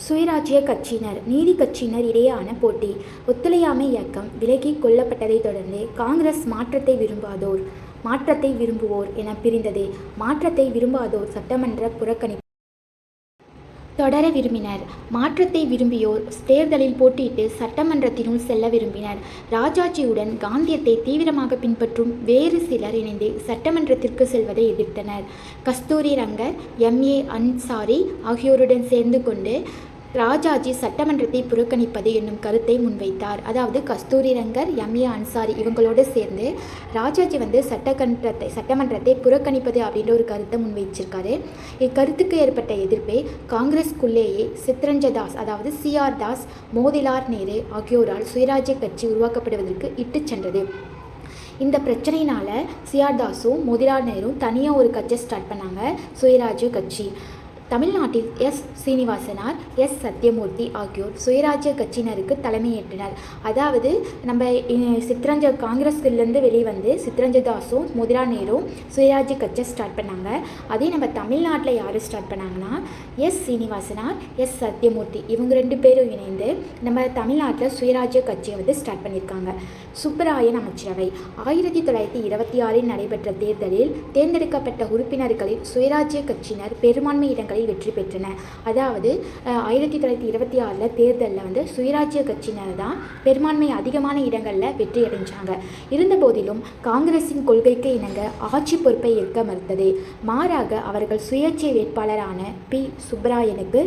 சுயராஜ்ய கட்சியினர் நீதி கட்சியினர் இடையேயான போட்டி ஒத்துழையாமை இயக்கம் விலகி கொல்லப்பட்டதைத் தொடர்ந்து காங்கிரஸ் மாற்றத்தை விரும்பாதோர் மாற்றத்தை விரும்புவோர் என பிரிந்தது மாற்றத்தை விரும்பாதோர் சட்டமன்ற புறக்கணிப்பு தொடர விரும்பினர். மாற்றத்தை விரும்பியோர் தேர்தலில் போட்டியிட்டு சட்டமன்றத்தினுள் செல்ல விரும்பினர். ராஜாஜியுடன் காந்தியத்தை தீவிரமாக பின்பற்றும் வேறு சிலர் இணைந்து சட்டமன்றத்திற்கு செல்வதை எதிர்த்தனர். கஸ்தூரி ரங்கர் எம்ஏ அன்சாரி ஆகியோருடன் சேர்ந்து கொண்டு ராஜாஜி சட்டமன்றத்தை புறக்கணிப்பது என்னும் கருத்தை முன்வைத்தார். அதாவது கஸ்தூரி ரங்கர் எம்ஏ அன்சாரி இவங்களோடு சேர்ந்து ராஜாஜி வந்து சட்டமன்றத்தை சட்டமன்றத்தை புறக்கணிப்பது அப்படின்ற ஒரு கருத்தை முன்வைச்சிருக்காரு. இக்கருத்துக்கு ஏற்பட்ட எதிர்ப்பை காங்கிரஸ்குள்ளேயே சித்ரஞ்ச தாஸ் அதாவது சிஆர் தாஸ் மோதிலார் நேரு ஆகியோரால் சுயராஜ்ய கட்சி உருவாக்கப்படுவதற்கு இட்டு சென்றது. இந்த பிரச்சனையினால் சிஆர் தாஸும் மோதிலால் நேரும் தனியாக ஒரு கட்சியை ஸ்டார்ட் பண்ணாங்க சுயராஜ்ய கட்சி. தமிழ்நாட்டில் எஸ். சீனிவாசனார் எஸ். சத்யமூர்த்தி ஆகியோர் சுயராஜ்ய கட்சியினருக்கு தலைமையேற்றினர். அதாவது நம்ம சித்ரஞ்ச காங்கிரஸ்லேருந்து வெளியே வந்து சித்ரஞ்ச தாஸும் நேரும் சுயராஜ்ய கட்சியை ஸ்டார்ட் பண்ணாங்க. அதே நம்ம தமிழ்நாட்டில் யார் ஸ்டார்ட் பண்ணாங்கன்னா எஸ். சீனிவாசனார் எஸ். சத்யமூர்த்தி இவங்க ரெண்டு பேரும் இணைந்து நம்ம தமிழ்நாட்டில் சுயராஜ்ய கட்சியை வந்து ஸ்டார்ட் பண்ணியிருக்காங்க. சுப்பராயன் அமைச்சரவை ஆயிரத்தி தொள்ளாயிரத்தி இருபத்தி ஆறில் நடைபெற்ற தேர்தலில் தேர்ந்தெடுக்கப்பட்ட உறுப்பினர்களில் சுயராஜ்ய கட்சியினர் பெரும்பான்மை இடங்கள் இடங்களில் வெற்றி பெற்றன. அதாவது ஆயிரத்தி தொள்ளாயிரத்தி இருபத்தி ஆறில் தேர்தலில் வந்து சுயராஜ்ய கட்சியினர் தான் பெரும்பான்மை அதிகமான இடங்களில் வெற்றி அடைஞ்சாங்க இருந்தபோதிலும் காங்கிரசின் கொள்கைக்கு இணங்க ஆட்சி பொறுப்பை ஏற்க மறுத்தது. மாறாக அவர்கள் சுயேட்சை வேட்பாளரான பி. சுப்பராயனுக்கு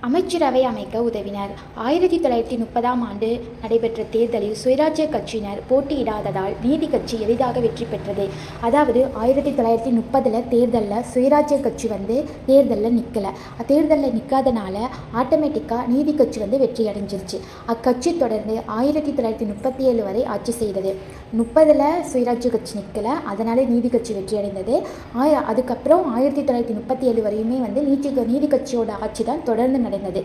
அமைச்சரவை அமைக்க உதவினர். ஆயிரத்தி தொள்ளாயிரத்தி முப்பதாம் ஆண்டு நடைபெற்ற தேர்தலில் சுயராஜ்ய கட்சியினர் போட்டியிடாததால் நீதி கட்சி எளிதாக வெற்றி பெற்றது. அதாவது ஆயிரத்தி தொள்ளாயிரத்தி முப்பதில் தேர்தலில் சுயராஜ்ய கட்சி வந்து தேர்தலில் நிற்கலை தேர்தலில் நிற்காதனால ஆட்டோமேட்டிக்காக நீதி கட்சி வந்து வெற்றி அடைஞ்சிருச்சு. அக்கட்சி தொடர்ந்து ஆயிரத்தி தொள்ளாயிரத்தி முப்பத்தி ஏழு வரை ஆட்சி செய்தது. முப்பதில் சுயராஜ்ய கட்சி நிற்கலை அதனால் நீதி கட்சி வெற்றி அடைந்தது. ஆய அதுக்கப்புறம் ஆயிரத்தி தொள்ளாயிரத்தி முப்பத்தி ஏழு வரையுமே வந்து நீதி நீதி கட்சியோட ஆட்சி தான் தொடர்ந்து நடந்தது